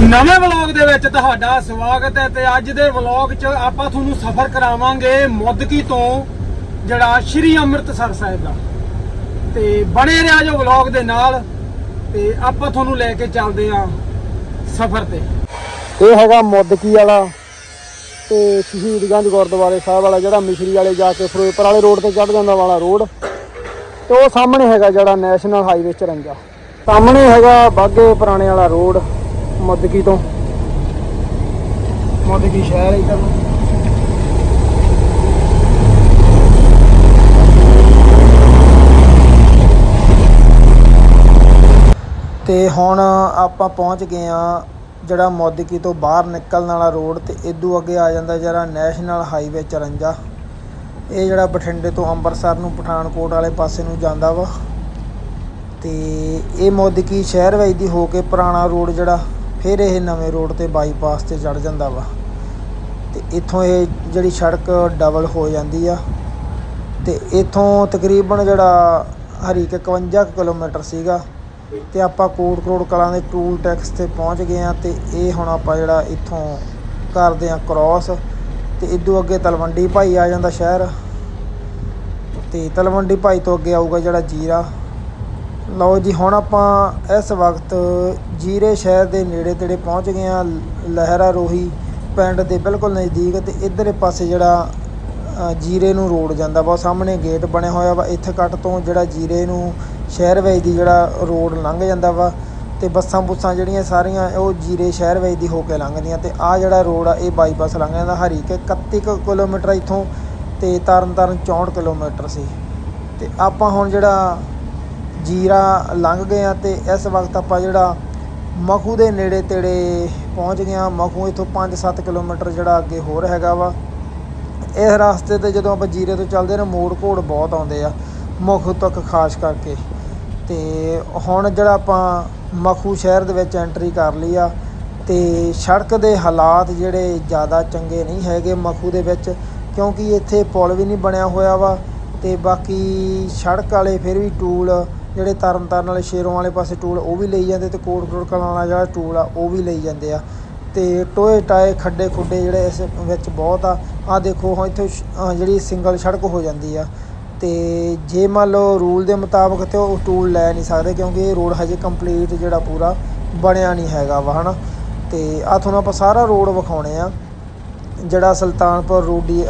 ਨਵੇਂ ਵਲੌਗ ਦੇ ਵਿੱਚ ਤੁਹਾਡਾ ਸਵਾਗਤ ਹੈ ਤੇ ਅੱਜ ਦੇ ਵਲੌਗ 'ਚ ਆਪਾਂ ਤੁਹਾਨੂੰ ਸਫ਼ਰ ਕਰਾਵਾਂਗੇ ਮੁੱਦਕੀ ਤੋਂ ਜਿਹੜਾ ਸ਼੍ਰੀ ਅੰਮ੍ਰਿਤਸਰ ਸਾਹਿਬ ਦਾ। ਤੇ ਬਣੇ ਰਿਹਾ ਜੋ ਵਲੌਗ ਦੇ ਨਾਲ ਤੇ ਆਪਾਂ ਤੁਹਾਨੂੰ ਲੈ ਕੇ ਚੱਲਦੇ ਆਂ ਸਫ਼ਰ ਤੇ। ਇਹ ਹੈਗਾ ਮੁੱਦਕੀ ਵਾਲਾ ਤੇ ਸ਼ਹੀਦਗੰਜ ਗੁਰਦੁਆਰੇ ਸਾਹਿਬ ਵਾਲਾ ਜਿਹੜਾ ਮਿਸ਼ਰੀ ਵਾਲੇ ਜਾ ਕੇ ਫਿਰੋਜ਼ਪੁਰ ਵਾਲੇ ਰੋਡ ਤੇ ਚੜ ਜਾਂਦਾ ਵਾਲਾ ਰੋਡ ਤੇ ਉਹ ਸਾਹਮਣੇ ਹੈਗਾ ਜਿਹੜਾ ਨੈਸ਼ਨਲ ਹਾਈਵੇ 54 ਸਾਹਮਣੇ ਹੈਗਾ ਬਾਗੇ ਪੁਰਾਣੇ ਵਾਲਾ ਰੋਡ ਮੁੱਦਕੀ ਤੋਂ। ਮੁੱਦਕੀ ਸ਼ਹਿਰ ਇਧਰ। ਨੂੰ ਤੇ ਹੁਣ ਆਪਾਂ ਪਹੁੰਚ ਗਏ ਆ ਜਿਹੜਾ ਮੁੱਦਕੀ ਤੋਂ ਬਾਹਰ ਨਿਕਲਣ ਵਾਲਾ ਰੋਡ ਤੇ ਇਦੋਂ ਅੱਗੇ ਆ ਜਾਂਦਾ ਜਿਹੜਾ ਨੈਸ਼ਨਲ ਹਾਈਵੇ 54 ਇਹ ਜਿਹੜਾ ਬਠਿੰਡੇ ਤੋਂ ਅੰਮ੍ਰਿਤਸਰ ਨੂੰ ਪਠਾਨਕੋਟ ਵਾਲੇ ਪਾਸੇ ਨੂੰ ਜਾਂਦਾ ਵਾ। ਤੇ ਇਹ ਮੁੱਦਕੀ ਸ਼ਹਿਰ ਵਿੱਚ ਦੀ ਹੋ ਕੇ ਪੁਰਾਣਾ ਰੋਡ ਜਿਹੜਾ ਫਿਰ ਇਹ ਨਵੇਂ ਰੋਡ ਤੇ ਬਾਈਪਾਸ ਤੇ ਚੜ ਜਾਂਦਾ ਵਾ। ਤੇ ਇੱਥੋਂ ਇਹ ਜਿਹੜੀ ਸੜਕ ਡਬਲ ਹੋ ਜਾਂਦੀ ਆ। ਤੇ ਇੱਥੋਂ ਤਕਰੀਬਨ ਜਿਹੜਾ ਹਰੀਕ 51 ਕੁ ਕਿਲੋਮੀਟਰ ਸੀਗਾ। ਤੇ ਆਪਾਂ ਕੋਟ ਕਰੋੜ ਕਲਾਂ ਦੇ ਟੂਲ ਟੈਕਸ ਤੇ ਪਹੁੰਚ ਗਏ ਆ ਤੇ ਇਹ ਹੁਣ ਆਪਾਂ ਜਿਹੜਾ ਇੱਥੋਂ ਕਰਦੇ ਆ ਕ੍ਰਾਸ ਤੇ ਇਦੋਂ ਅੱਗੇ ਤਲਵੰਡੀ ਭਾਈ ਆ ਜਾਂਦਾ ਸ਼ਹਿਰ। ਤੇ ਤਲਵੰਡੀ ਭਾਈ ਤੋਂ ਅੱਗੇ ਆਊਗਾ ਜਿਹੜਾ ਜੀਰਾ। ਲਓ ਜੀ, ਹੁਣ ਆਪਾਂ ਇਸ ਵਕਤ ਜੀਰੇ ਸ਼ਹਿਰ ਦੇ ਨੇੜੇ ਤੇੜੇ ਪਹੁੰਚ ਗਏ ਆ ਲਹਿਰਾ ਰੋਹੀ ਪਿੰਡ ਦੇ ਬਿਲਕੁਲ ਨਜ਼ਦੀਕ ਤੇ ਇਧਰਲੇ ਪਾਸੇ ਜਿਹੜਾ ਜੀਰੇ ਨੂੰ ਰੋਡ ਜਾਂਦਾ। ਵਾ ਉਹ ਸਾਹਮਣੇ ਗੇਟ ਬਣਿਆ ਹੋਇਆ ਵਾ, ਇੱਥੇ ਕੱਟ ਤੋਂ ਜਿਹੜਾ ਜੀਰੇ ਨੂੰ ਸ਼ਹਿਰ ਵਿੱਚ ਦੀ ਜਿਹੜਾ ਰੋਡ ਲੰਘ ਜਾਂਦਾ ਵਾ ਤੇ ਬੱਸਾਂ ਬੁੱਸਾਂ ਜਿਹੜੀਆਂ ਸਾਰੀਆਂ, ਉਹ ਜੀਰੇ ਸ਼ਹਿਰ ਵਿੱਚ ਦੀ ਹੋ ਕੇ ਲੰਘਦੀਆਂ ਤੇ ਆ ਜਿਹੜਾ ਰੋਡ ਆ, ਇਹ ਬਾਈਪਾਸ ਲੰਘ ਜਾਂਦਾ ਹਰੀਕੇ 31 ਕੁ ਕਿਲੋਮੀਟਰ ਇੱਥੋਂ ਤੇ ਤਰਨਤਾਰਨ 64 ਕਿਲੋਮੀਟਰ ਸੀ। ਤੇ ਆਪਾਂ ਹੁਣ ਜਿਹੜਾ ਜੀਰਾ ਲੰਘ ਗਏ ਆ ਤੇ ਇਸ ਵਕਤ ਆਪਾਂ ਜਿਹੜਾ ਮਖੂ ਦੇ ਨੇੜੇ ਤੇੜੇ ਪਹੁੰਚ ਗਏ ਆ। ਮਖੂ ਇਥੋਂ 5-7 ਕਿਲੋਮੀਟਰ ਜਿਹੜਾ ਅੱਗੇ ਹੋਰ ਹੈਗਾ ਵਾ। ਇਸ ਰਸਤੇ ਤੇ ਜਦੋਂ ਆਪਾਂ ਜੀਰੇ ਤੋਂ ਚੱਲਦੇ ਨੇ, ਮੋੜ ਘੋੜ ਬਹੁਤ ਆਉਂਦੇ ਆ ਮਖੂ ਤੱਕ ਖਾਸ ਕਰਕੇ। ਤੇ ਹੁਣ ਜਿਹੜਾ ਆਪਾਂ ਮਖੂ ਸ਼ਹਿਰ ਦੇ ਵਿੱਚ ਐਂਟਰੀ ਕਰ ਲਈ ਆ, ਤੇ ਸੜਕ ਦੇ ਹਾਲਾਤ ਜਿਹੜੇ ਜ਼ਿਆਦਾ ਚੰਗੇ ਨਹੀਂ ਹੈਗੇ ਮਖੂ ਦੇ ਵਿੱਚ, ਕਿਉਂਕਿ ਇੱਥੇ ਪੁਲ ਵੀ ਨਹੀਂ ਬਣਿਆ ਹੋਇਆ ਵਾ ਤੇ ਬਾਕੀ ਸੜਕ ਵਾਲੇ ਫਿਰ ਵੀ ਟੂਲ ਜਿਹੜੇ ਤਰਨ ਤਾਰਨ ਵਾਲੇ ਸ਼ੇਰੋਂ ਵਾਲੇ ਪਾਸੇ ਟੂਲ, ਉਹ ਵੀ ਲਈ ਜਾਂਦੇ ਤੇ ਕੋਟ ਕੋਟ ਕਲਾਂ ਵਾਲਾ ਜਿਹੜਾ ਟੂਲ ਆ, ਉਹ ਵੀ ਲਈ ਜਾਂਦੇ ਆ। ਤੇ ਟੋਏ ਟਾਏ, ਖੱਡੇ ਖੁੱਡੇ ਜਿਹੜੇ ਇਸ ਵਿੱਚ ਬਹੁਤ ਆ। ਆ ਦੇਖੋ, ਹੁਣ ਇੱਥੇ ਜਿਹੜੀ ਸਿੰਗਲ ਸੜਕ ਹੋ ਜਾਂਦੀ ਆ। ਤੇ ਜੇ ਮੰਨ ਲਓ ਰੂਲ ਦੇ ਮੁਤਾਬਕ ਤੇ ਉਹ ਟੂਲ ਲੈ ਨਹੀਂ ਸਕਦੇ ਕਿਉਂਕਿ ਇਹ ਰੋਡ ਹਜੇ ਕੰਪਲੀਟ ਜਿਹੜਾ ਪੂਰਾ ਬਣਿਆ ਨਹੀਂ ਹੈਗਾ ਵਾ, ਹਨਾ। ਤੇ ਆ ਤੁਹਾਨੂੰ ਆਪਾਂ ਸਾਰਾ ਰੋਡ ਵਿਖਾਉਣੇ ਆ। ਜਿਹੜਾ ਸੁਲਤਾਨਪੁਰ ਰੋਡੀ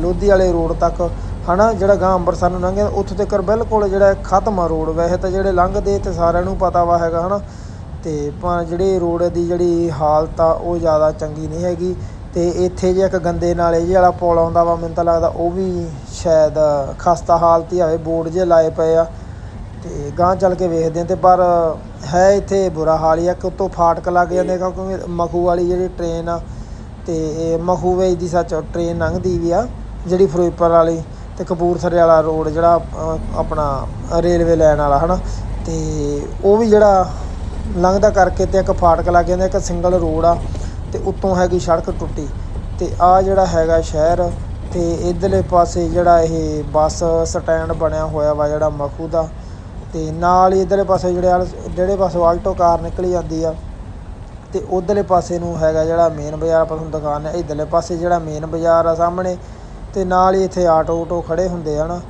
ਲੋਧੀ ਵਾਲੇ ਰੋਡ ਤੱਕ ਹਨਾ, ਜਿਹੜਾ ਗਾਂ ਅੰਮ੍ਰਿਤਸਰ ਨੂੰ ਲੰਘਿਆ, ਉੱਥੋਂ ਤੱਕ ਬਿਲਕੁਲ ਜਿਹੜਾ ਖਤਮ ਆ ਰੋਡ। ਵੈਸੇ ਤਾਂ ਜਿਹੜੇ ਲੰਘਦੇ ਤੇ ਸਾਰਿਆਂ ਨੂੰ ਪਤਾ ਵਾ ਹੈਗਾ, ਹਨਾ। ਤੇ ਪਰ ਜਿਹੜੇ ਰੋਡ ਦੀ ਜਿਹੜੀ ਹਾਲਤ ਆ, ਉਹ ਜ਼ਿਆਦਾ ਚੰਗੀ ਨਹੀਂ ਹੈਗੀ। ਤੇ ਇੱਥੇ ਜੇ ਇੱਕ ਗੰਦੇ ਨਾਲੇ ਜਿਹੇ ਵਾਲਾ ਪੁਲ ਆਉਂਦਾ ਵਾ, ਮੈਨੂੰ ਤਾਂ ਲੱਗਦਾ ਉਹ ਵੀ ਸ਼ਾਇਦ ਖਸਤਾ ਹਾਲਤ ਹੀ ਆਵੇ ਬੋਰਡ ਜੇ ਲਾਏ ਪਏ ਆ। ਤੇ ਗਾਂ ਚੱਲ ਕੇ ਵੇਖਦੇ ਆ, ਤੇ ਪਰ ਹੈ ਇੱਥੇ ਬੁਰਾ ਹਾਲ ਹੀ ਆ ਕਿ ਉੱਤੋਂ ਫਾਟਕ ਲੱਗ ਜਾਂਦੇ, ਕਿਉਂਕਿ ਮਖੂ ਵਾਲੀ ਜਿਹੜੀ ਟ੍ਰੇਨ ਆ, ਤੇ ਇਹ ਮਖੂ ਵੇਚ ਦੀ ਸੱਚ ਟ੍ਰੇਨ ਲੰਘਦੀ ਵੀ ਆ, ਜਿਹੜੀ ਫਿਰੋਜ਼ਪੁਰ ਵਾਲੀ। ਤੇ ਕਪੂਰਥਲੇ ਵਾਲਾ ਰੋਡ ਜਿਹੜਾ ਆਪਣਾ ਰੇਲਵੇ ਲਾਈਨ ਵਾਲਾ, ਹਨਾ? ਤੇ ਉਹ ਵੀ ਜਿਹੜਾ ਲੰਘਦਾ ਕਰਕੇ ਤੇ ਇੱਕ ਫਾਟਕ ਲੱਗ ਜਾਂਦਾ, ਇੱਕ ਸਿੰਗਲ ਰੋਡ ਆ, ਤੇ ਉੱਤੋਂ ਹੈਗੀ ਸੜਕ ਟੁੱਟੀ। ਤੇ ਆ ਜਿਹੜਾ ਹੈਗਾ ਸ਼ਹਿਰ, ਤੇ ਇਧਰਲੇ ਪਾਸੇ ਜਿਹੜਾ ਇਹ ਬੱਸ ਸਟੈਂਡ ਬਣਿਆ ਹੋਇਆ ਵਾ ਜਿਹੜਾ ਮਖੂ ਦਾ, ਤੇ ਨਾਲ ਹੀ ਇਧਰਲੇ ਪਾਸੇ ਜਿਹੜੇ ਆਲ- ਜਿਹੜੇ ਪਾਸੇ ਆਲਟੋ ਕਾਰ ਨਿਕਲੀ ਜਾਂਦੀ ਆ, ਤੇ ਉਧਰਲੇ ਪਾਸੇ ਨੂੰ ਹੈਗਾ ਜਿਹੜਾ ਮੇਨ ਬਾਜ਼ਾਰ, ਆਪਾਂ ਤੁਹਾਨੂੰ ਦੁਕਾਨ ਹੈ, ਇਧਰਲੇ ਪਾਸੇ ਜਿਹੜਾ ਮੇਨ ਬਾਜ਼ਾਰ ਆ ਸਾਹਮਣੇ ਤੇ ਨਾਲ ਹੀ ਇੱਥੇ ਆਟੋ ਊਟੋ ਖੜੇ ਹੁੰਦੇ ਆ ਨਾ।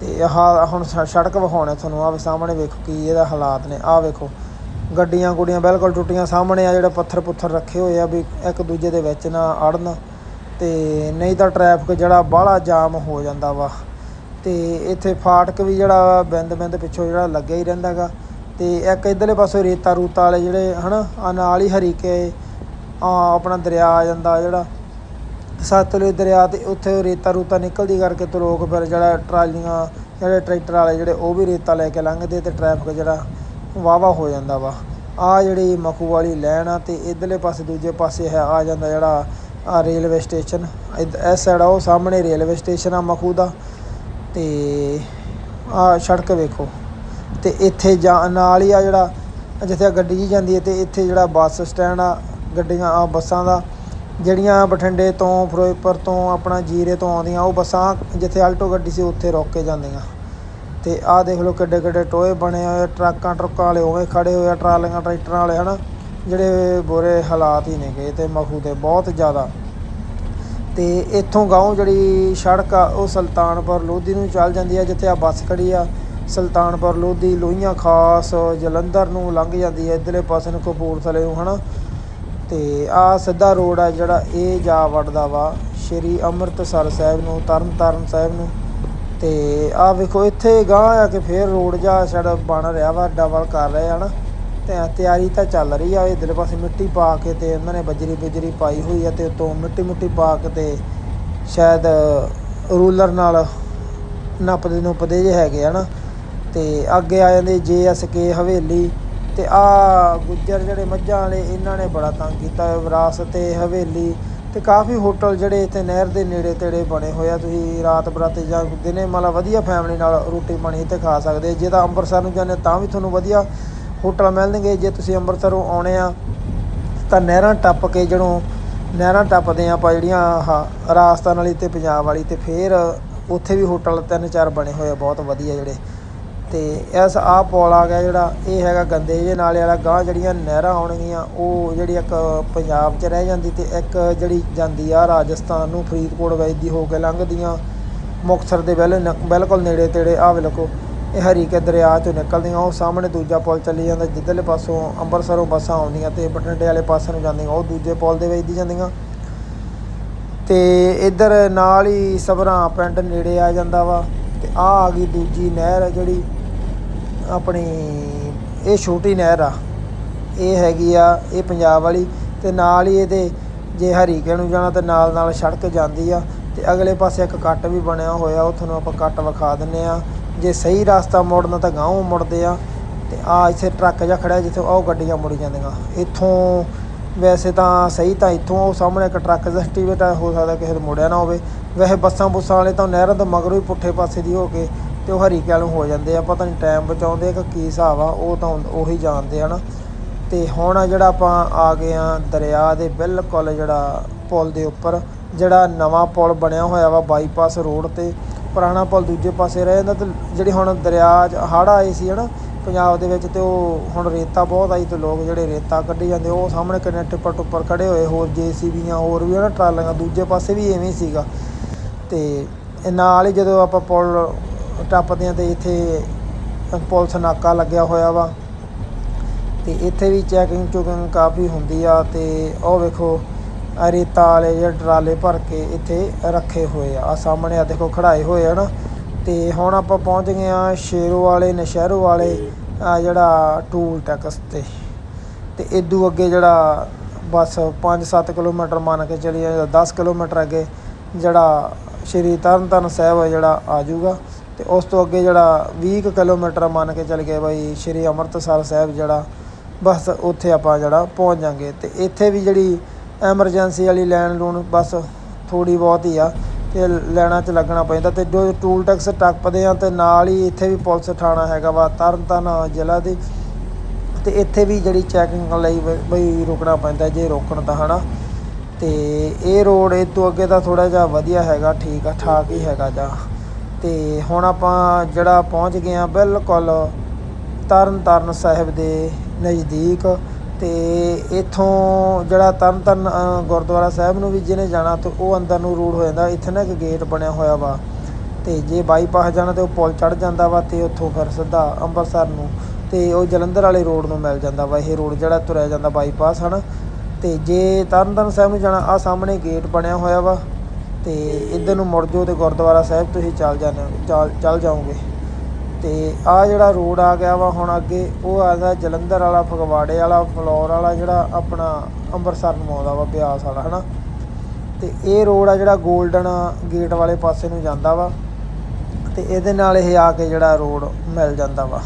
ਤੇ ਆਹ ਹੁਣ ਸ- ਸੜਕ ਵਿਖਾਉਣੇ ਤੁਹਾਨੂੰ, ਆਹ ਸਾਹਮਣੇ ਵੇਖੋ ਕੀ ਇਹਦਾ ਹਾਲਾਤ ਨੇ। ਆਹ ਵੇਖੋ, ਗੱਡੀਆਂ ਗੁੱਡੀਆਂ ਬਿਲਕੁਲ ਟੁੱਟੀਆਂ ਸਾਹਮਣੇ ਆ, ਜਿਹੜੇ ਪੱਥਰ ਪੁੱਥਰ ਰੱਖੇ ਹੋਏ ਆ ਵੀ ਇੱਕ ਦੂਜੇ ਦੇ ਵਿੱਚ ਨਾ ਅੜਨ। ਤੇ ਨਹੀਂ ਤਾਂ ਟ੍ਰੈਫਿਕ ਜਿਹੜਾ ਬਾਹਲਾ ਜਾਮ ਹੋ ਜਾਂਦਾ ਵਾ। ਤੇ ਇੱਥੇ ਫਾਟਕ ਵੀ ਜਿਹੜਾ ਬਿੰਦ ਬਿੰਦ ਪਿੱਛੋਂ ਜਿਹੜਾ ਲੱਗਿਆ ਹੀ ਰਹਿੰਦਾਗਾ ਤੇ ਇੱਕ ਇਧਰਲੇ ਪਾਸੇ ਰੇਤਾ ਰੂਤਾ ਵਾਲੇ ਜਿਹੜੇ ਹਨਾ ਆ ਨਾਲ ਹੀ ਹਰੀਕੇ ਆ ਆਪਣਾ ਦਰਿਆ ਆ ਜਾਂਦਾ ਜਿਹੜਾ। ਸਤਲੁਜ ਦਰਿਆ ਤੇ ਉੱਥੇ ਰੇਤਾ ਰੂਤਾ ਨਿਕਲਦੀ ਕਰਕੇ ਤੇ ਲੋਕ ਫਿਰ ਜਿਹੜਾ ਟਰਾਲੀਆਂ ਜਿਹੜੇ ਟਰੈਕਟਰ ਵਾਲੇ ਜਿਹੜੇ ਉਹ ਵੀ ਰੇਤਾ ਲੈ ਕੇ ਲੰਘਦੇ ਤੇ ਟ੍ਰੈਫਿਕ ਜਿਹੜਾ ਵਾਵਾ ਹੋ ਜਾਂਦਾ ਵਾ। ਆ ਜਿਹੜੀ ਮਖੂ ਵਾਲੀ ਲੈਣ ਆ ਤੇ ਇਧਰਲੇ ਪਾਸੇ ਦੂਜੇ ਪਾਸੇ ਹੈ, ਆ ਜਾਂਦਾ ਜਿਹੜਾ, ਆ ਰੇਲਵੇ ਸਟੇਸ਼ਨ ਇਧ- ਇਸ ਸਾਈਡ ਆ, ਉਹ ਸਾਹਮਣੇ ਰੇਲਵੇ ਸਟੇਸ਼ਨ ਆ ਮਖੂ ਦਾ। ਤੇ ਆ ਸੜਕ ਵੇਖੋ। ਤੇ ਇੱਥੇ ਜਾ, ਨਾਲ ਹੀ ਆ ਜਿਹੜਾ, ਜਿੱਥੇ ਗੱਡੀ ਜੀ ਜਾਂਦੀ ਹੈ ਤੇ ਇੱਥੇ ਜਿਹੜਾ ਬੱਸ ਸਟੈਂਡ ਆ, ਗੱਡੀਆਂ, ਆ ਬੱਸਾਂ ਦਾ। ਜਿਹੜੀਆਂ ਬਠਿੰਡੇ ਤੋਂ, ਫਿਰੋਜ਼ਪੁਰ ਤੋਂ, ਆਪਣਾ ਜੀਰੇ ਤੋਂ ਆਉਂਦੀਆਂ, ਉਹ ਬੱਸਾਂ ਜਿੱਥੇ ਆਲਟੋ ਗੱਡੀ ਸੀ, ਉੱਥੇ ਰੋਕ ਕੇ ਜਾਂਦੀਆਂ। ਤੇ ਆਹ ਦੇਖ ਲਓ ਕਿੱਡੇ ਕਿੱਡੇ ਟੋਏ ਬਣੇ ਹੋਏ, ਟਰੱਕਾਂ ਟਰੁੱਕਾਂ ਵਾਲੇ ਉਵੇਂ ਖੜੇ ਹੋਏ ਆ, ਟਰਾਲੀਆਂ ਟਰੈਕਟਰਾਂ ਵਾਲੇ, ਹਨਾ? ਜਿਹੜੇ ਬੁਰੇ ਹਾਲਾਤ ਹੀ ਨੇਗੇ ਤੇ ਮਖੂ ਦੇ ਬਹੁਤ ਜ਼ਿਆਦਾ। ਤੇ ਇੱਥੋਂ ਗਾਉਂ ਜਿਹੜੀ ਸੜਕ ਆ, ਉਹ ਸੁਲਤਾਨਪੁਰ ਲੋਧੀ ਨੂੰ ਚੱਲ ਜਾਂਦੀ ਆ, ਜਿੱਥੇ ਆ ਬੱਸ ਖੜੀ ਆ। ਸੁਲਤਾਨਪੁਰ ਲੋਧੀ ਲੋਹੀਆਂ ਖਾਸ ਜਲੰਧਰ ਨੂੰ ਲੰਘ ਜਾਂਦੀ ਹੈ ਇਧਰਲੇ ਪਾਸੇ ਨੂੰ ਕਪੂਰਥਲੇ ਨੂੰ, ਹਨਾ? ਤੇ ਆ ਸਿੱਧਾ ਰੋਡ ਆ ਜਿਹੜਾ ਇਹ ਜਾ ਵੜਦਾ ਵਾ, ਸ਼੍ਰੀ ਅੰਮ੍ਰਿਤਸਰ ਸਾਹਿਬ ਨੂੰ, ਤਰਨਤਾਰਨ ਸਾਹਿਬ ਨੂੰ। ਤੇ ਆ ਵੇਖੋ, ਇੱਥੇ ਗਾਂ ਆ ਕਿ ਫੇਰ ਰੋਡ ਜਾ ਸਾਡਾ ਬਣ ਰਿਹਾ ਵਾ ਡਬਲ ਕਰ ਰਹੇ ਆ ਨਾ। ਤੇ ਤਿਆਰੀ ਤਾਂ ਚੱਲ ਰਹੀ ਆ, ਇਧਰਲੇ ਪਾਸੇ ਮਿੱਟੀ ਪਾ ਕੇ ਤੇ ਉਹਨਾਂ ਨੇ ਬਜਰੀ ਬਜਰੀ ਪਾਈ ਹੋਈ ਆ ਤੇ ਉਤੋਂ ਮਿੱਟੀ ਮਿੱਟੀ ਪਾ ਕੇ ਤੇ ਸ਼ਾਇਦ ਰੂਲਰ ਨਾਲ ਨੱਪਦੇ ਨੁੱਪਦੇ ਜੇ ਹੈਗੇ ਆ ਨਾ। ਤੇ ਅੱਗੇ ਆ ਜਾਂਦੇ ਜੇਐਸਕੇ ਹਵੇਲੀ ਤੇ ਆ ਗੁੱਜਰ ਜਿਹੜੇ ਮੱਝਾਂ ਵਾਲੇ, ਇਹਨਾਂ ਨੇ ਬੜਾ ਤੰਗ ਕੀਤਾ ਵਿਰਾਸਤ ਤੇ ਹਵੇਲੀ ਤੇ ਕਾਫੀ ਹੋਟਲ ਜਿਹੜੇ ਇੱਥੇ ਨਹਿਰ ਦੇ ਨੇੜੇ ਤੇੜੇ ਬਣੇ ਹੋਏ ਆ। ਤੁਸੀਂ ਰਾਤ ਬਰਾਤੇ ਜਾਂ ਦਿਨੇ ਮਤਲਬ ਵਧੀਆ ਫੈਮਿਲੀ ਨਾਲ ਰੋਟੀ ਪਾਣੀ ਇੱਥੇ ਖਾ ਸਕਦੇ ਜੇ ਤਾਂ ਅੰਮ੍ਰਿਤਸਰ ਨੂੰ ਜਾਂਦੇ ਤਾਂ ਵੀ ਤੁਹਾਨੂੰ ਵਧੀਆ ਹੋਟਲ ਮਿਲਣਗੇ। ਜੇ ਤੁਸੀਂ ਅੰਮ੍ਰਿਤਸਰੋਂ ਆਉਣੇ ਆ, ਤਾਂ ਨਹਿਰਾਂ ਟੱਪ ਕੇ ਜਦੋਂ ਨਹਿਰਾਂ ਟੱਪਦੇ ਆ, ਆਪਾਂ ਜਿਹੜੀਆਂ ਆਹ ਰਾਜਸਥਾਨ ਵਾਲੀ ਤੇ ਪੰਜਾਬ ਵਾਲੀ ਤੇ ਫੇਰ ਉੱਥੇ ਵੀ ਹੋਟਲ ਤਿੰਨ ਚਾਰ ਬਣੇ ਹੋਏ ਆ, ਬਹੁਤ ਵਧੀਆ ਜਿਹੜੇ। ਤੇ ਇਸ ਆ ਪੁਲ ਆ ਗਿਆ ਜਿਹੜਾ, ਇਹ ਹੈਗਾ ਗੰਦੇ ਜੇ ਨਾਲੇ ਵਾਲਾ ਗਾਂ ਜਿਹੜੀਆਂ ਨਹਿਰਾਂ ਆਉਣਗੀਆਂ, ਉਹ ਜਿਹੜੀ ਇੱਕ ਪੰਜਾਬ 'ਚ ਰਹਿ ਜਾਂਦੀ ਤੇ ਇੱਕ ਜਿਹੜੀ ਜਾਂਦੀ ਆ ਰਾਜਸਥਾਨ ਨੂੰ ਫਰੀਦਕੋਟ ਵੈਦੀ ਹੋ ਕੇ ਲੰਘਦੀਆਂ, ਮੁਕਤਸਰ ਦੇ ਬਿਲ ਬਿਲਕੁਲ ਨੇੜੇ ਤੇੜੇ ਆ ਵੇਖੋ ਇਹ ਹਰੀਕੇ ਦਰਿਆ ਚੋਂ ਨਿਕਲਦੀਆਂ, ਉਹ ਸਾਹਮਣੇ ਦੂਜਾ ਪੁਲ ਚੱਲੀ ਜਾਂਦਾ, ਜਿੱਧਰਲੇ ਪਾਸੋਂ ਅੰਮ੍ਰਿਤਸਰੋਂ ਬੱਸਾਂ ਆਉਂਦੀਆਂ ਤੇ ਬਠਿੰਡੇ ਵਾਲੇ ਪਾਸੇ ਨੂੰ ਜਾਂਦੀਆਂ, ਉਹ ਦੂਜੇ ਪੁਲ ਦੇ ਵਿੱਚ ਦੀ ਜਾਂਦੀਆਂ। ਤੇ ਇੱਧਰ ਨਾਲ ਹੀ ਸਭਰਾ ਪਿੰਡ ਨੇੜੇ ਆ ਜਾਂਦਾ ਵਾ, ਤੇ ਆ ਆ ਗਈ ਦੂਜੀ ਨਹਿਰ ਜਿਹੜੀ ਆਪਣੀ, ਇਹ ਛੋਟੀ ਨਹਿਰ ਆ। ਇਹ ਹੈਗੀ ਆ, ਇਹ ਪੰਜਾਬ ਵਾਲੀ ਤੇ ਨਾਲ ਹੀ ਇਹਦੇ ਜੇ ਹਰੀਕੇ ਨੂੰ ਜਾਣਾ ਤੇ ਨਾਲ ਨਾਲ ਸੜਕ ਜਾਂਦੀ ਆ ਤੇ ਅਗਲੇ ਪਾਸੇ ਇੱਕ ਕੱਟ ਵੀ ਬਣਿਆ ਹੋਇਆ ਉਹ ਤੁਹਾਨੂੰ ਆਪਾਂ ਕੱਟ ਵਿਖਾ ਦਿੰਨੇ ਆ। ਜੇ ਸਹੀ ਰਸਤਾ ਮੁੜਨਾ ਤਾਂ ਗਾਂਵੋਂ ਮੁੜਦੇ ਆ ਤੇ ਆ ਇੱਥੇ ਟਰੱਕ ਜਿਹਾ ਖੜਿਆ ਜਿੱਥੇ ਉਹ ਗੱਡੀਆਂ ਮੁੜੀ ਜਾਂਦੀਆਂ। ਇੱਥੋਂ ਵੈਸੇ ਤਾਂ ਸਹੀ ਤਾਂ ਇੱਥੋਂ ਉਹ ਸਾਹਮਣੇ ਇੱਕ ਟਰੱਕ ਜਸਟੀਵੇਟ ਹੋ ਸਕਦਾ ਕਿਸੇ ਤੋਂ ਮੁੜਿਆ ਨਾ ਹੋਵੇ। ਵੈਸੇ ਬੱਸਾਂ ਬੁੱਸਾਂ ਵਾਲੇ ਤਾਂ ਨਹਿਰਾਂ ਤੋਂ ਮਗਰੋਂ ਹੀ ਪੁੱਠੇ ਪਾਸੇ ਦੀ ਹੋ ਕੇ ਤੇ ਉਹ ਹਰੀਕੇ ਨੂੰ ਹੋ ਜਾਂਦੇ ਆ, ਪਤਾ ਨਹੀਂ ਟਾਈਮ ਬਚਾਉਂਦੇ ਆ ਕਿ ਕੀ ਹਿਸਾਬ ਆ, ਉਹ ਤਾਂ ਉਹੀ ਜਾਣਦੇ ਹਨ। ਤੇ ਹੁਣ ਜਿਹੜਾ ਆਪਾਂ ਆ ਗਏ ਆ ਦਰਿਆ ਦੇ ਬਿਲਕੁਲ ਜਿਹੜਾ ਪੁਲ ਦੇ ਉੱਪਰ, ਜਿਹੜਾ ਨਵਾਂ ਪੁਲ ਬਣਿਆ ਹੋਇਆ ਵਾ ਬਾਈਪਾਸ ਰੋਡ ਤੇ, ਪੁਰਾਣਾ ਪੁਲ ਦੂਜੇ ਪਾਸੇ ਰਹਿ ਜਾਂਦਾ ਤੇ ਜਿਹੜੀ ਹੁਣ ਦਰਿਆ 'ਚ ਹੜ੍ਹ ਆਏ ਸੀ ਹਨਾ, ਪੰਜਾਬ ਦੇ ਵਿੱਚ ਤੇ ਉਹ ਹੁਣ ਰੇਤਾ ਬਹੁਤ ਆਈ ਤੇ ਲੋਕ ਜਿਹੜੇ ਰੇਤਾ ਕੱਢੀ ਜਾਂਦੇ, ਉਹ ਸਾਹਮਣੇ ਕਿੰਨੇ ਟਿੱਪਰ ਟੁੱਪਰ ਖੜੇ ਹੋਏ, ਹੋਰ ਜੀਸੀਬੀਆਂ, ਹੋਰ ਵੀ ਹਨਾ ਟਰਾਲੀਆਂ, ਦੂਜੇ ਪਾਸੇ ਵੀ ਐਵੇਂ ਸੀਗਾ। ਤੇ ਨਾਲ ਹੀ ਜਦੋਂ ਆਪਾਂ ਪੁਲ ਟੱਪਦਿਆਂ ਤੇ ਇੱਥੇ ਪੁਲਿਸ ਨਾਕਾ ਲੱਗਿਆ ਹੋਇਆ ਵਾ। ਤੇ ਇੱਥੇ ਵੀ ਚੈਕਿੰਗ ਚੁਕਿੰਗ ਕਾਫੀ ਹੁੰਦੀ ਆ ਤੇ ਉਹ ਵੇਖੋ ਰੇਤਾ ਵਾਲੇ ਜਿਹੜੇ ਟਰਾਲੇ ਭਰ ਕੇ ਇੱਥੇ ਰੱਖੇ ਹੋਏ ਆ। ਆ ਸਾਹਮਣੇ ਆ ਦੇਖੋ ਖੜਾਏ ਹੋਏ ਆ ਨਾ। ਤੇ ਹੁਣ ਆਪਾਂ ਪਹੁੰਚ ਗਏ ਆ ਸ਼ੇਰੋ ਵਾਲੇ ਨਸ਼ਹਿਰੋ ਵਾਲੇ, ਆ ਜਿਹੜਾ ਟੂਲ ਟੈਕਸ ਤੇ। ਤੇ ਇਦੋਂ ਅੱਗੇ ਜਿਹੜਾ ਬਸ 5-7 ਕਿਲੋਮੀਟਰ ਮੰਨ ਕੇ ਚੱਲੀਏ ਜਾਂ 10 ਕਿਲੋਮੀਟਰ ਅੱਗੇ ਜਿਹੜਾ ਸ਼੍ਰੀ ਤਰਨਤਾਰਨ ਸਾਹਿਬ ਜਿਹੜਾ ਆ ਜਾਊਗਾ। ਤੇ ਉਸ ਤੋਂ ਅੱਗੇ ਜਿਹੜਾ 20 ਕੁ ਕਿਲੋਮੀਟਰ ਮੰਨ ਕੇ ਚੱਲ ਗਿਆ ਬਾਈ ਸ਼੍ਰੀ ਅੰਮ੍ਰਿਤਸਰ ਸਾਹਿਬ ਜਿਹੜਾ, ਬਸ ਉੱਥੇ ਆਪਾਂ ਜਿਹੜਾ ਪਹੁੰਚ ਜਾਾਂਗੇ। ਤੇ ਇੱਥੇ ਵੀ ਜਿਹੜੀ ਐਮਰਜੈਂਸੀ ਵਾਲੀ ਲੈਣ ਲੂਣ ਬਸ ਥੋੜੀ ਬਹੁਤ ਹੀ ਆ, ਤੇ ਲੈਣਾ 'ਚ ਲੱਗਣਾ ਪੈਂਦਾ। ਤੇ ਜੋ ਟੂਲ ਟੈਕਸ ਟੱਪਦੇ ਆ ਤੇ ਨਾਲ ਹੀ ਇੱਥੇ ਵੀ ਪੁਲਿਸ ਥਾਣਾ ਹੈਗਾ ਵਾ, ਤਰਨਤਾਰਨ ਜ਼ਿਲ੍ਹਾ ਦੇ। ਤੇ ਇੱਥੇ ਵੀ ਜਿਹੜੀ ਚੈਕਿੰਗ ਲਈ ਬ- ਬਈ ਰੁਕਣਾ ਪੈਂਦਾ ਜੇ ਰੋਕਣ ਤਾਂ, ਹਨਾ? ਤੇ ਇਹ ਰੋਡ ਇਹ ਤੋਂ ਅੱਗੇ ਤਾਂ ਥੋੜਾ ਜਿਹਾ ਵਧੀਆ ਹੈਗਾ, ਠੀਕ ਆ, ਠਾਕ ਹੀ ਹੈਗਾ ਜਾਂ। ਤੇ ਹੁਣ ਆਪਾਂ ਜਿਹੜਾ ਪਹੁੰਚ ਗਏ ਆ ਬਿਲਕੁਲ ਤਰਨ ਤਾਰਨ ਸਾਹਿਬ ਦੇ ਨਜ਼ਦੀਕ ਤੇ ਇਥੋਂ ਜਿਹੜਾ ਤਰਨ ਤਾਰਨ ਗੁਰਦੁਆਰਾ ਸਾਹਿਬ ਨੂੰ ਵੀ ਜਿਹਨੇ ਜਾਣਾ ਤੇ ਉਹ ਅੰਦਰ ਨੂੰ ਰੋਡ ਹੋ ਜਾਂਦਾ, ਇੱਥੇ ਨਾ ਇੱਕ ਗੇਟ ਬਣਿਆ ਹੋਇਆ ਵਾ ਤੇ ਜੇ ਬਾਈਪਾਸ ਜਾਣਾ ਤੇ ਉਹ ਪੁਲ ਚੜ ਜਾਂਦਾ ਵਾ ਤੇ ਉੱਥੋਂ ਫਿਰ ਸਿੱਧਾ ਅੰਮ੍ਰਿਤਸਰ ਨੂੰ ਤੇ ਉਹ ਜਲੰਧਰ ਵਾਲੇ ਰੋਡ ਨੂੰ ਮਿਲ ਜਾਂਦਾ ਵਾ, ਇਹ ਰੋਡ ਜਿਹੜਾ ਤੁਰਿਆ ਜਾਂਦਾ ਬਾਈਪਾਸ ਹਨ ਤੇ ਜੇ ਤਰਨਤਾਰਨ ਸਾਹਿਬ ਨੂੰ ਜਾਣਾ ਆ ਸਾਹਮਣੇ ਗੇਟ ਬਣਿਆ ਹੋਇਆ ਵਾ ਤੇ ਇੱਧਰ ਨੂੰ ਮੁੜ ਜਾਓ ਤੇ ਗੁਰਦੁਆਰਾ ਸਾਹਿਬ ਤੁਸੀਂ ਚੱਲ ਜਾਂਦੇ ਹੋ, ਚੱਲ ਚੱਲ ਜਾਓਗੇ। ਤੇ ਆ ਜਿਹੜਾ ਰੋਡ ਆ ਗਿਆ ਵਾ ਹੁਣ ਅੱਗੇ, ਉਹ ਆਦਾ ਜਲੰਧਰ ਵਾਲਾ, ਫਗਵਾੜੇ ਵਾਲਾ, ਫਲੋਰ ਵਾਲਾ ਜਿਹੜਾ ਆਪਣਾ ਅੰਮ੍ਰਿਤਸਰ ਨੂੰ ਆਉਂਦਾ ਵਾ, ਬਿਆਸ ਵਾਲਾ, ਹਨਾ? ਤੇ ਇਹ ਰੋਡ ਆ ਜਿਹੜਾ 골ਡਨ ਗੇਟ ਵਾਲੇ ਪਾਸੇ ਨੂੰ ਜਾਂਦਾ ਵਾ, ਤੇ ਇਹਦੇ ਨਾਲ ਇਹ ਆ ਕੇ ਜਿਹੜਾ ਰੋਡ ਮਿਲ ਜਾਂਦਾ ਵਾ।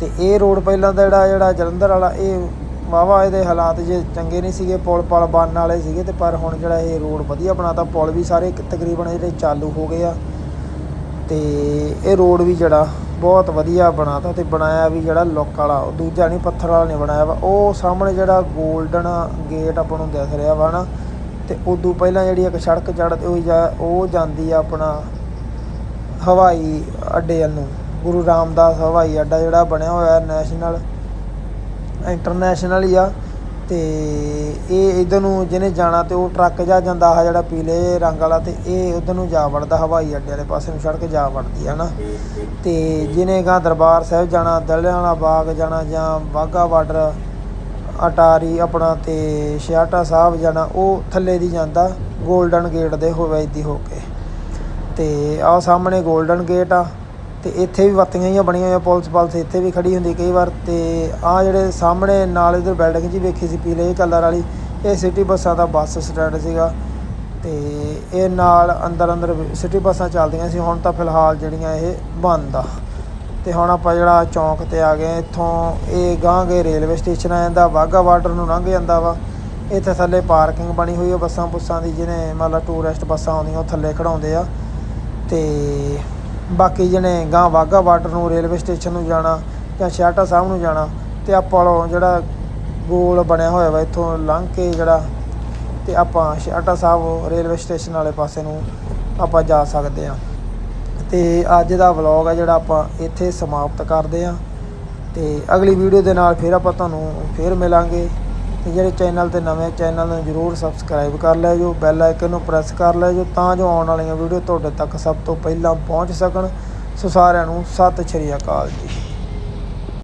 ਤੇ ਇਹ ਰੋਡ ਪਹਿਲਾਂ ਦਾ ਜਿਹੜਾ ਜਿਹੜਾ ਜਲੰਧਰ ਵਾਲਾ, ਇਹ ਵਾਵਾ ਇਹਦੇ ਹਾਲਾਤ ਜੇ ਚੰਗੇ ਨਹੀਂ ਸੀਗੇ, ਪੁਲ ਪਲ ਬਣਨ ਵਾਲੇ ਸੀਗੇ ਤੇ ਪਰ ਹੁਣ ਜਿਹੜਾ ਇਹ ਰੋਡ ਵਧੀਆ ਬਣਾਤਾ, ਪੁਲ ਵੀ ਸਾਰੇ ਤਕਰੀਬਨ ਜਿਹੜੇ ਚਾਲੂ ਹੋ ਗਏ ਆ। ਤੇ ਇਹ ਰੋਡ ਵੀ ਜਿਹੜਾ ਬਹੁਤ ਵਧੀਆ ਬਣਾਤਾ ਤੇ ਬਣਾਇਆ ਵੀ ਜਿਹੜਾ ਲੁੱਕ ਵਾਲਾ, ਉਹ ਦੂਜਾ ਨਹੀਂ, ਪੱਥਰ ਵਾਲਾ ਨਹੀਂ ਬਣਾਇਆ ਵਾ। ਉਹ ਸਾਹਮਣੇ ਜਿਹੜਾ 골ਡਨ ਗੇਟ ਆਪਾਂ ਨੂੰ ਦਿਖ ਰਿਹਾ ਵਾ ਨਾ, ਤੇ ਉਦੋਂ ਪਹਿਲਾਂ ਜਿਹੜੀ ਇੱਕ ਸੜਕ ਚੜ੍ਹਦੀ ਉਹ ਜਾ, ਉਹ ਜਾਂਦੀ ਆ ਆਪਣਾ ਹਵਾਈ ਅੱਡੇ ਵੱਲ ਨੂੰ। ਗੁਰੂ ਰਾਮਦਾਸ ਹਵਾਈ ਅੱਡਾ ਜਿਹੜਾ ਬਣਿਆ ਹੋਇਆ ਨੈਸ਼ਨਲ ਇੰਟਰਨੈਸ਼ਨਲ ਹੀ ਆ। ਤੇ ਇਹ ਇਧਰ ਨੂੰ ਜਿਹਨੇ ਜਾਣਾ ਤੇ ਉਹ ਟਰੱਕ ਜਾ ਜਾਂਦਾ ਆ ਜਿਹੜਾ ਪੀਲੇ ਰੰਗ ਵਾਲਾ ਤੇ ਇਹ ਉਧਰ ਨੂੰ ਜਾ ਵੜਦਾ, ਹਵਾਈ ਅੱਡੇ ਵਾਲੇ ਪਾਸੇ ਨੂੰ ਸੜਕ ਜਾ ਵੜਦੀ ਆ ਨਾ ਤੇ ਜਿਹਨੇ ਗਾਂ ਦਰਬਾਰ ਸਾਹਿਬ ਜਾਣਾ, ਦਲਿਆਂਵਾਲਾ ਬਾਗ ਜਾਣਾ ਜਾਂ ਬਾਗਾ ਬਾਰਡਰ, ਅਟਾਰੀ ਆਪਣਾ ਤੇ ਸ਼ਿਆਟਾ ਸਾਹਿਬ ਜਾਣਾ, ਉਹ ਥੱਲੇ ਦੀ ਜਾਂਦਾ 골ਡਨ ਗੇਟ ਦੇ ਹੋਵੇ ਦੀ ਹੋ ਕੇ। ਤੇ ਆਹ ਸਾਹਮਣੇ 골ਡਨ ਗੇਟ ਆ। ਤੇ ਇੱਥੇ ਵੀ ਬੱਤੀਆਂ ਹੀ ਬਣੀਆਂ ਹੋਈਆਂ ਪੁਲਿਸ ਪੁਲਿਸ ਇੱਥੇ ਵੀ ਖੜੀ ਹੁੰਦੀ ਕਈ ਵਾਰ ਤੇ ਆਹ ਜਿਹੜੇ ਸਾਹਮਣੇ ਨਾਲ ਇਧਰ ਬਿਲਡਿੰਗ ਜੀ ਵੇਖੀ ਸੀ ਪੀਲੇ ਕਲਰ ਵਾਲੀ, ਇਹ ਸਿਟੀ ਬੱਸਾਂ ਦਾ ਬੱਸ ਸਟੈਂਡ ਸੀਗਾ ਤੇ ਇਹ ਨਾਲ ਅੰਦਰ ਅੰਦਰ ਸਿਟੀ ਬੱਸਾਂ ਚੱਲਦੀਆਂ ਸੀ, ਹੁਣ ਤਾਂ ਫਿਲਹਾਲ ਜਿਹੜੀਆਂ ਇਹ ਬੰਦ ਆ। ਤੇ ਹੁਣ ਆਪਾਂ ਜਿਹੜਾ ਚੌਂਕ ਤੇ ਆ ਗਏ, ਇੱਥੋਂ ਇਹ ਗਾਂਗੇ ਰੇਲਵੇ ਸਟੇਸ਼ਨ ਆ ਜਾਂਦਾ, ਵਾਹਗਾ ਬਾਰਡਰ ਨੂੰ ਲੰਘ ਜਾਂਦਾ ਵਾ। ਇੱਥੇ ਥੱਲੇ ਪਾਰਕਿੰਗ ਬਣੀ ਹੋਈ ਹੈ ਬੱਸਾਂ ਬੁੱਸਾਂ ਦੀ, ਜਿਹਨੇ ਮਤਲਬ ਟੂਰਿਸਟ ਬੱਸਾਂ ਆਉਂਦੀਆਂ ਉਹ ਥੱਲੇ ਖੜਾਉਂਦੇ ਆ। ਤੇ ਬਾਕੀ ਜਿਹਨੇ ਗਾਂ ਵਾਹਗਾ ਬਾਰਡਰ ਨੂੰ, ਰੇਲਵੇ ਸਟੇਸ਼ਨ ਨੂੰ ਜਾਣਾ ਜਾਂ ਛਿਆਟਾ ਸਾਹਿਬ ਨੂੰ ਜਾਣਾ ਤੇ ਆਪਾਂ ਵੱਲੋਂ ਜਿਹੜਾ ਗੋਲ ਬਣਿਆ ਹੋਇਆ ਵਾ, ਇੱਥੋਂ ਲੰਘ ਕੇ ਜਿਹੜਾ ਤੇ ਆਪਾਂ ਛਿਆਟਾ ਸਾਹਿਬ ਰੇਲਵੇ ਸਟੇਸ਼ਨ ਵਾਲੇ ਪਾਸੇ ਨੂੰ ਆਪਾਂ ਜਾ ਸਕਦੇ ਆ ਤੇ ਅੱਜ ਦਾ ਵਲੌਗ ਆ ਜਿਹੜਾ ਆਪਾਂ ਇੱਥੇ ਸਮਾਪਤ ਕਰਦੇ ਆ ਤੇ ਅਗਲੀ ਵੀਡੀਓ ਦੇ ਨਾਲ ਫਿਰ ਆਪਾਂ ਤੁਹਾਨੂੰ ਫਿਰ ਮਿਲਾਂਗੇ। ਤੇ ਜਿਹੜੇ ਚੈਨਲ ਤੇ ਨਵੇਂ ਚੈਨਲ ਨੂੰ ਜਰੂਰ ਸਬਸਕ੍ਰਾਈਬ ਕਰ ਲਿਓ ਜੋ, ਬੈਲ ਆਈਕਨ ਨੂੰ ਪ੍ਰੈਸ ਕਰ ਲਿਓ ਜੋ, ਤਾਂ ਜੋ ਆਉਣ ਵਾਲੀਆਂ ਵੀਡੀਓ ਤੁਹਾਡੇ ਤੱਕ ਸਭ ਤੋਂ ਪਹਿਲਾਂ ਪਹੁੰਚ ਸਕਣ। ਸੋ ਸਾਰਿਆਂ ਨੂੰ ਸਤਿ ਸ਼੍ਰੀ ਅਕਾਲ ਜੀ।